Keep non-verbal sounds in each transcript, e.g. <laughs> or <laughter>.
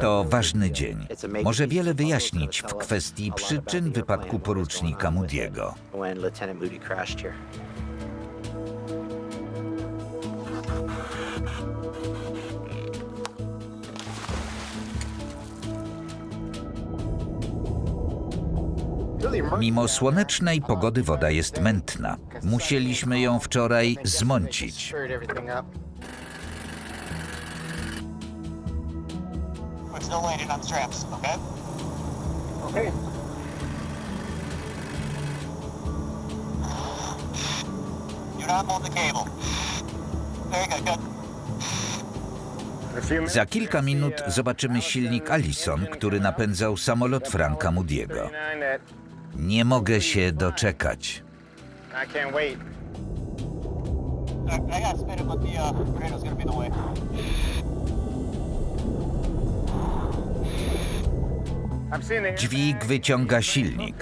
To ważny dzień. Może wiele wyjaśnić w kwestii przyczyn wypadku porucznika Moody'ego. Mimo słonecznej pogody woda jest mętna. Musieliśmy ją wczoraj zmącić. Still waiting on straps, okay? Okay. Do not pull the cable. Very good, good. Za kilka minut zobaczymy silnik Allison, który napędzał samolot Franka Moody'ego. Nie mogę się doczekać. I can't wait. I, I got spit it, but the uh, radio's gonna be the way. Dźwig wyciąga silnik.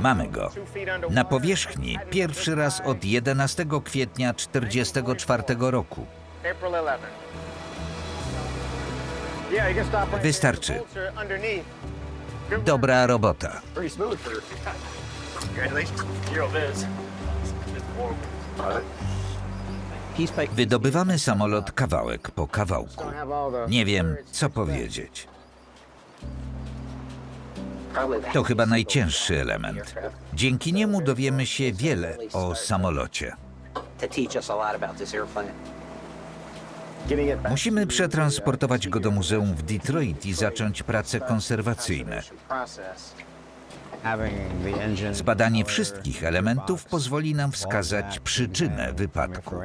Mamy go. Na powierzchni pierwszy raz od 11 kwietnia 1944 roku. April 11th. Yeah, you can stop right Wystarczy. Dobra robota. Congratulations. Zero biz. Wydobywamy samolot kawałek po kawałku. Nie wiem, co powiedzieć. To chyba najcięższy element. Dzięki niemu dowiemy się wiele o samolocie. Musimy przetransportować go do muzeum w Detroit i zacząć prace konserwacyjne. Zbadanie wszystkich elementów pozwoli nam wskazać przyczynę wypadku.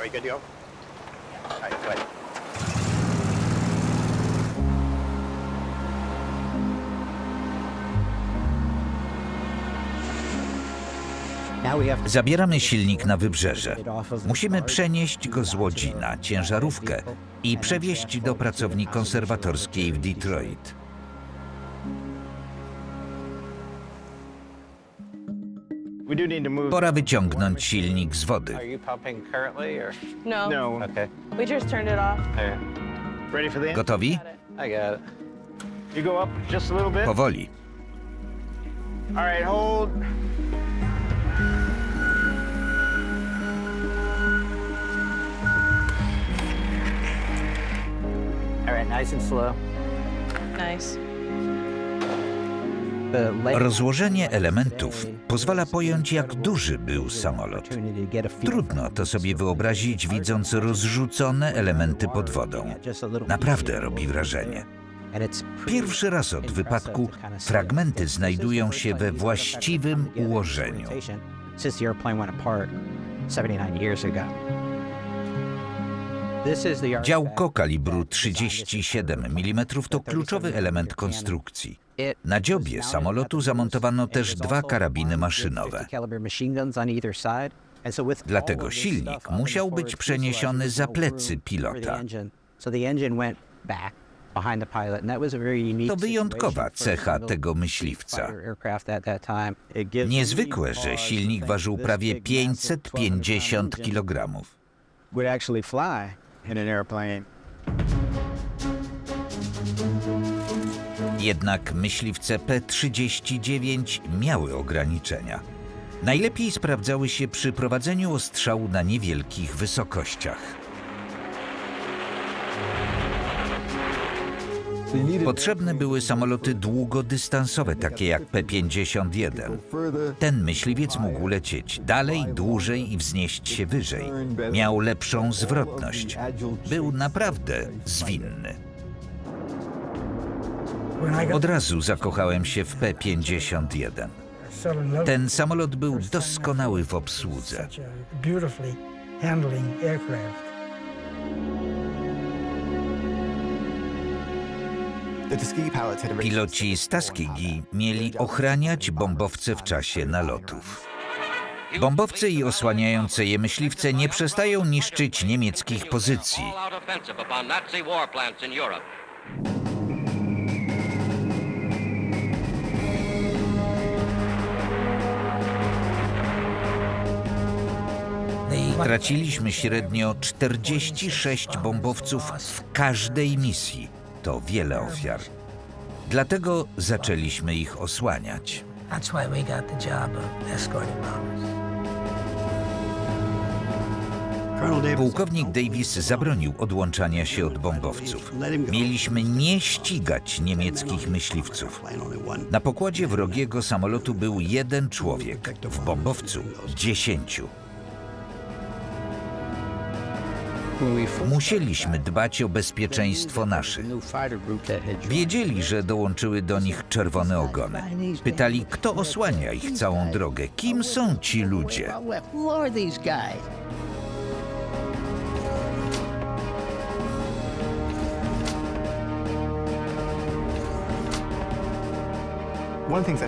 Are we good to go? All right, go ahead. Zabieramy silnik na wybrzeże. Musimy przenieść go z łodzi na ciężarówkę i przewieźć do pracowni konserwatorskiej w Detroit. Pora wyciągnąć silnik z wody. Are you pumping currently or? Rozłożenie elementów pozwala pojąć, jak duży był samolot. Trudno to sobie wyobrazić, widząc rozrzucone elementy pod wodą. Naprawdę robi wrażenie. Pierwszy raz od wypadku fragmenty znajdują się we właściwym ułożeniu. Działko kalibru 37 mm to kluczowy element konstrukcji. Na dziobie samolotu zamontowano też dwa karabiny maszynowe. Dlatego silnik musiał być przeniesiony za plecy pilota. To wyjątkowa cecha tego myśliwca. Niezwykłe, że silnik ważył prawie 550 kg. In an airplane. Jednak myśliwce P-39 miały ograniczenia. Najlepiej sprawdzały się przy prowadzeniu ostrzału na niewielkich wysokościach. Potrzebne były samoloty długodystansowe, takie jak P-51. Ten myśliwiec mógł lecieć dalej, dłużej i wznieść się wyżej. Miał lepszą zwrotność. Był naprawdę zwinny. Od razu zakochałem się w P-51. Ten samolot był doskonały w obsłudze. handling aircraft. Piloci z Tuskegee mieli ochraniać bombowce w czasie nalotów. Bombowce i osłaniające je myśliwce nie przestają niszczyć niemieckich pozycji. Straciliśmy średnio 46 bombowców w każdej misji. To wiele ofiar. Dlatego zaczęliśmy ich osłaniać. That's why we got the job of escorting bombers. Pułkownik Davis zabronił odłączania się od bombowców. Mieliśmy nie ścigać niemieckich myśliwców. Na pokładzie wrogiego samolotu był jeden człowiek, w bombowcu dziesięciu. Musieliśmy dbać o bezpieczeństwo naszych. Wiedzieli, że dołączyły do nich czerwone ogony. Pytali, kto osłania ich całą drogę, kim są ci ludzie.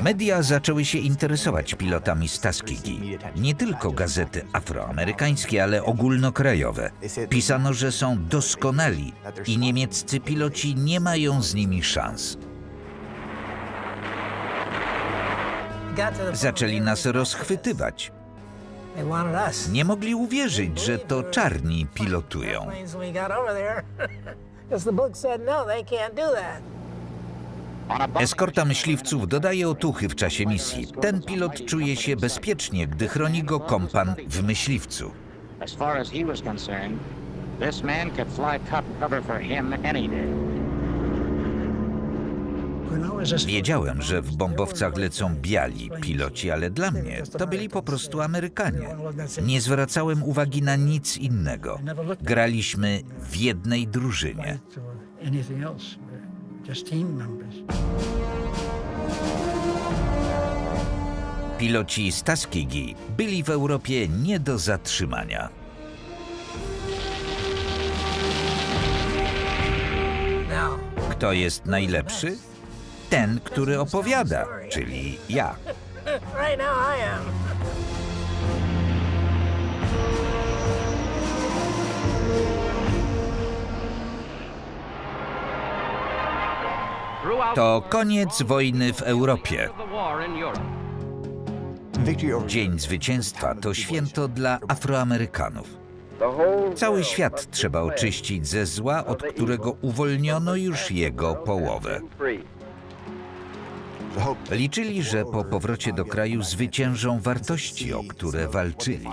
Media zaczęły się interesować pilotami z Tuskegee. Nie tylko gazety afroamerykańskie, ale ogólnokrajowe. Pisano, że są doskonali i niemieccy piloci nie mają z nimi szans. Zaczęli nas rozchwytywać. Nie mogli uwierzyć, że to czarni pilotują. Because <laughs> the book said no, they can't do that. Eskorta myśliwców dodaje otuchy w czasie misji. Ten pilot czuje się bezpiecznie, gdy chroni go kompan w myśliwcu. As far as he was concerned, this man could fly top cover for him any day. When I was a Wiedziałem, że w bombowcach lecą biali piloci, ale dla mnie to byli po prostu Amerykanie. Nie zwracałem uwagi na nic innego. Graliśmy w jednej drużynie. Just team members. Piloci z Tuskegee byli w Europie nie do zatrzymania. Kto jest najlepszy? Ten, który opowiada, czyli ja. Right now I am. To koniec wojny w Europie. Dzień zwycięstwa to święto dla Afroamerykanów. Cały świat trzeba oczyścić ze zła, od którego uwolniono już jego połowę. Liczyli, że po powrocie do kraju zwyciężą wartości, o które walczyli.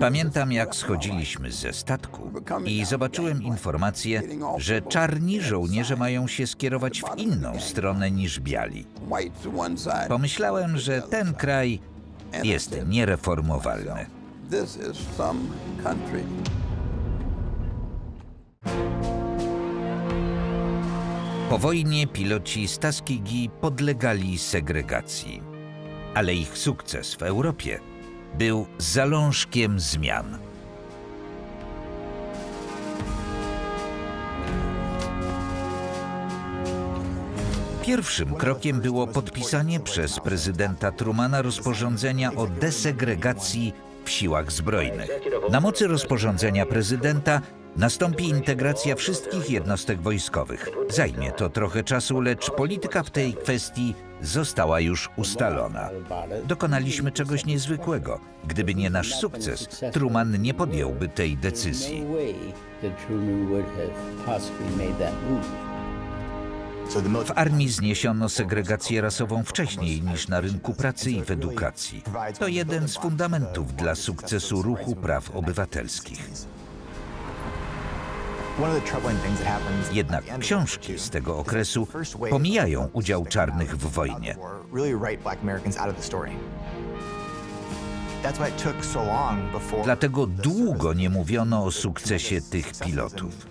Pamiętam, jak schodziliśmy ze statku i zobaczyłem informację, że czarni żołnierze mają się skierować w inną stronę niż biali. Pomyślałem, że ten kraj jest niereformowalny. Po wojnie piloci z Tuskegee podlegali segregacji, ale ich sukces w Europie był zalążkiem zmian. Pierwszym krokiem było podpisanie przez prezydenta Trumana rozporządzenia o desegregacji w siłach zbrojnych. Na mocy rozporządzenia prezydenta nastąpi integracja wszystkich jednostek wojskowych. Zajmie to trochę czasu, lecz polityka w tej kwestii została już ustalona. Dokonaliśmy czegoś niezwykłego. Gdyby nie nasz sukces, Truman nie podjąłby tej decyzji. W armii zniesiono segregację rasową wcześniej niż na rynku pracy i w edukacji. To jeden z fundamentów dla sukcesu ruchu praw obywatelskich. Jednak książki z tego okresu pomijają udział czarnych w wojnie. Dlatego długo nie mówiono o sukcesie tych pilotów.